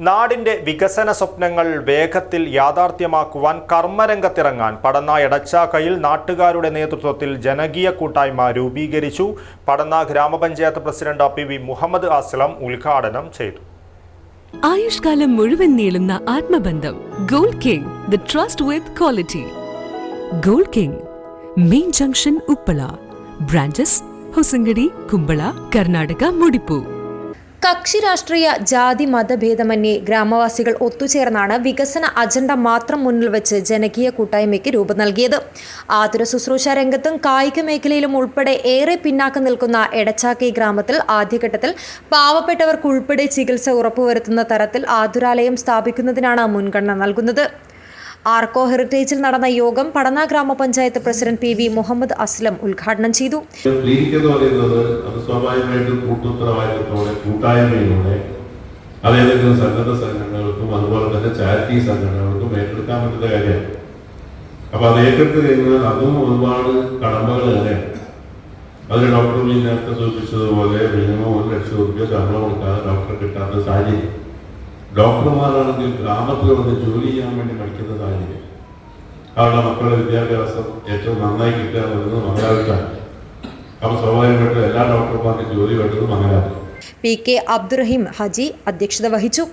നാടിന്റെ വികസന സ്വപ്നങ്ങൾ വേഗത്തിൽ യാഥാർത്ഥ്യമാക്കുവാൻ കർമ്മരംഗത്തിറങ്ങാൻ പടന്ന എടച്ചാക്കയിൽ നാട്ടുകാരുടെ നേതൃത്വത്തിൽ ജനകീയ കൂട്ടായ്മ രൂപീകരിച്ചു. പടന്ന ഗ്രാമപഞ്ചായത്ത് president P V Muhammad Aslam ഉദ്ഘാടനം ചെയ്തു. ആയുഷ്കാലം മുഴുവൻ നീളുന്ന ആത്മബന്ധം Gold King trust with quality. Gold King main junction Uppala branches Hosangadi Kumbla Karnataka മുടിപ്പൂ. കക്ഷി രാഷ്ട്രീയ ജാതി മതഭേദമന്യേ ഗ്രാമവാസികൾ ഒത്തുചേർന്നാണ് വികസന അജണ്ട മാത്രം മുന്നിൽ വെച്ച് ജനകീയ കൂട്ടായ്മയ്ക്ക് രൂപം നൽകിയത്. ആതുര ശുശ്രൂഷ രംഗത്തും കായിക മേഖലയിലും ഉൾപ്പെടെ ഏറെ പിന്നാക്കം നിൽക്കുന്ന എടച്ചാക്കി ഗ്രാമത്തിൽ ആദ്യഘട്ടത്തിൽ പാവപ്പെട്ടവർക്കുൾപ്പെടെ ചികിത്സ ഉറപ്പുവരുത്തുന്ന തരത്തിൽ ആതുരാലയം സ്ഥാപിക്കുന്നതിനാണ് മുൻഗണന നൽകുന്നത്. ആർക്കോ ഹെറിറ്റേജിൽ നടന്ന യോഗം പടന ഗ്രാമപഞ്ചായത്ത് president P V Muhammad Aslam ഉദ്ഘാടനം ചെയ്തു. ലീഗ് എന്ന് പറയുന്നത് അത് സ്വാഭാവികമായിട്ടും കൂട്ടുത്തരവാദിത്തത്തോടെ കൂട്ടായ്മയിലൂടെ അത് ഏതെങ്കിലും സന്നദ്ധ സംഘടനകൾക്കും അതുപോലെ തന്നെ ചാരിറ്റി സംഘടനകൾക്കും ഏറ്റെടുക്കാൻ പറ്റുന്ന കാര്യമാണ്. അപ്പൊ അത് ഏറ്റെടുത്ത് കഴിഞ്ഞാൽ അതും ഒരുപാട് കടമ്പകൾ തന്നെയാണ് അതിന് ഡോക്ടർ നേരത്തെ സൂചിപ്പിച്ചതുപോലെ മിനിമം ഒരു ലക്ഷം രൂപ ശമ്പളം കൊടുക്കാതെ ഡോക്ടറെ കിട്ടാത്ത സാഹചര്യം. ഡോക്ടർമാരാണെങ്കിൽ ഗ്രാമത്തിൽ വന്ന് ജോലി ചെയ്യാൻ വേണ്ടി പഠിക്കുന്ന സാഹചര്യം അവരുടെ മക്കളുടെ വിദ്യാഭ്യാസം ഏറ്റവും നന്നായി കിട്ടുക എന്നുള്ളത് മംഗലാപുരത്താണ്. അപ്പോൾ സ്വാഭാവികമായിട്ടും എല്ലാ ഡോക്ടർമാർക്കും ജോലി വേണ്ടത് മംഗലാപുരം പി കെ അബ്ദുറഹീം ഹജി അധ്യക്ഷത വഹിച്ചു.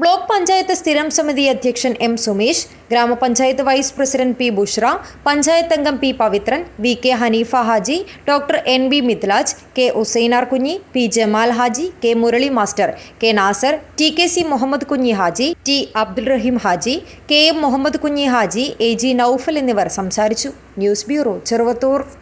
ബ്ലോക്ക് പഞ്ചായത്ത് സ്ഥിരം സമിതി അധ്യക്ഷൻ എം സുമേഷ് ഗ്രാമപഞ്ചായത്ത് vice president P Bushra panchayat അംഗം P Pavithran V K Hanifa Haji doctor N B Mithlaj K Usainar Kunhi P Jamal Haji K Murali master K Nasar T K C Muhammad Kunhi Haji T Abdul Rahim Haji K M Muhammad Kunhi Haji A G Naufal എന്നിവർ സംസാരിച്ചു. News bureau Cheruvathur.